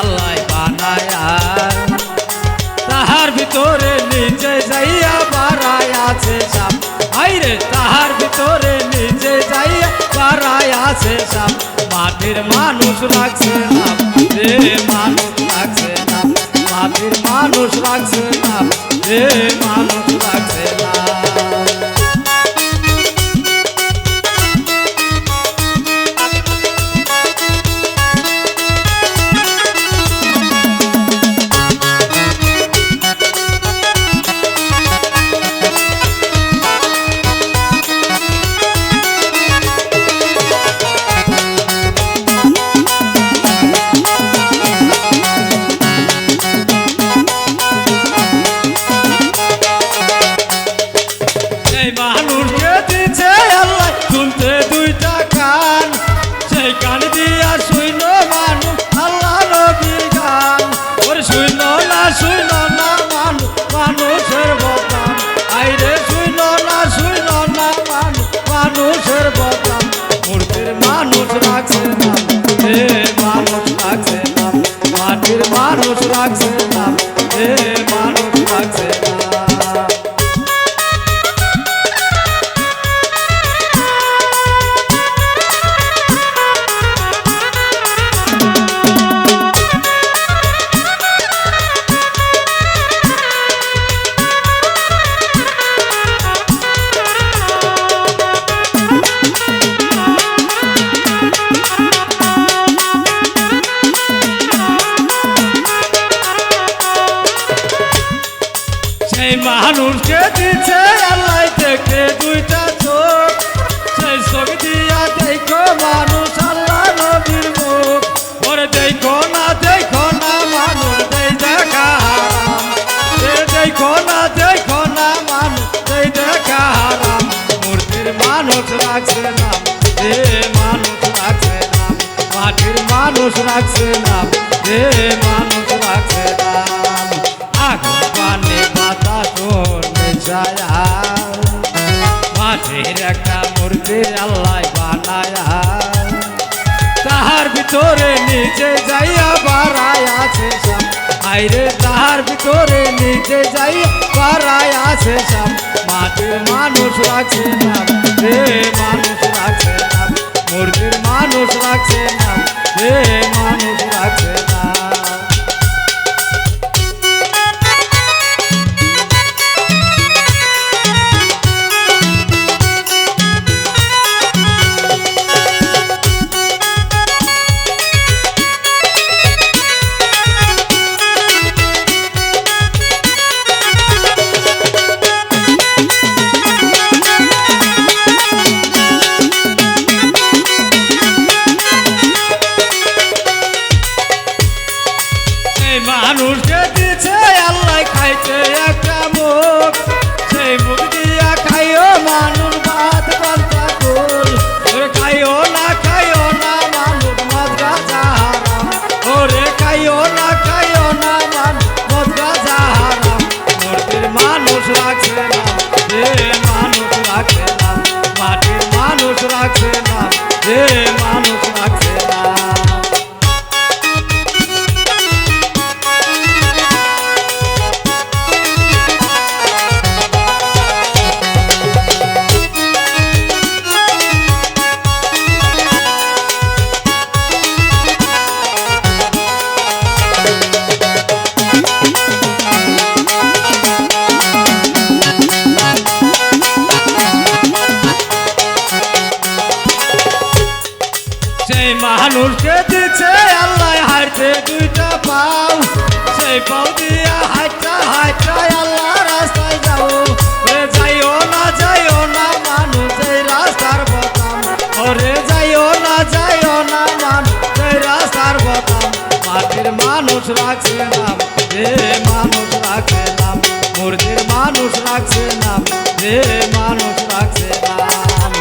আল্লাহ বানায়া। তাহার ভিতরে নিচে যাইয়া বাড়ায় আছে সাপ। আইরে, তাহার ভিতরে নিচে যাইয়া বাড়ায় আছে সাপ। মাটির মানুষ রাখছে না রে মানুষ রাখছে না মাটির মানুষ রাখছে না রে মানুষ রাখছে না দুইটা কান সেই কান দিয়া সেই মানুষকে দিছে আল্লাহ থেকে দুইটা চোখ। সেই চোখ দিয়া দেখো মানুষ আল্লাহ নবীর মুখ। ওরে দেখো না দেখো না মানুষ দেই দেখা। দেখো না দেখো না মানুষ দেই দেখা। হারাম মূর্তির মানুষ রাখছে না, এ মানুষ রাখছে না। মাটির মানুষ রাখছে না, এ মানুষ রাখছে না। পানে পাতা তোর ছায়া মাটির একটা মূর্তি আল্লাহ বানায়া। তাহার ভিতরে নিচে যাইয়া বাড়ায় আছে সাপ আইরে, তাহার ভিতরে নিচে যাইয়া বাড়ায় আছে সাপ মাটির মানুষ রাখছে না রে মানুষ রাখছে না। মূর্তির মানুষ রাখছে না রে সেই মানুষকে দিছে আল্লাহ খাইছে একটা মুখ। সেই মুখ দিয়া খাইও মানুষ। সেই মানুষকে দিচ্ছে আল্লাহ হাইতে দুইটা পাও। সেই পাও দিয়া হাইটা হাইটা আল্লাহ রাস্তায় যাও ওরে যাইও না যাইও না মানুষ এই রাস্তার বতাম ওরে যাইও না যাইও না মানুষ এই রাস্তার বতাম মাটির মানুষ রাখছে নাম রে মানুষ রাখছে নাম। মুর্দির মানুষ রাখছে নাম রে মানুষ রাখছে নাম।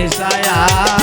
নিশায়া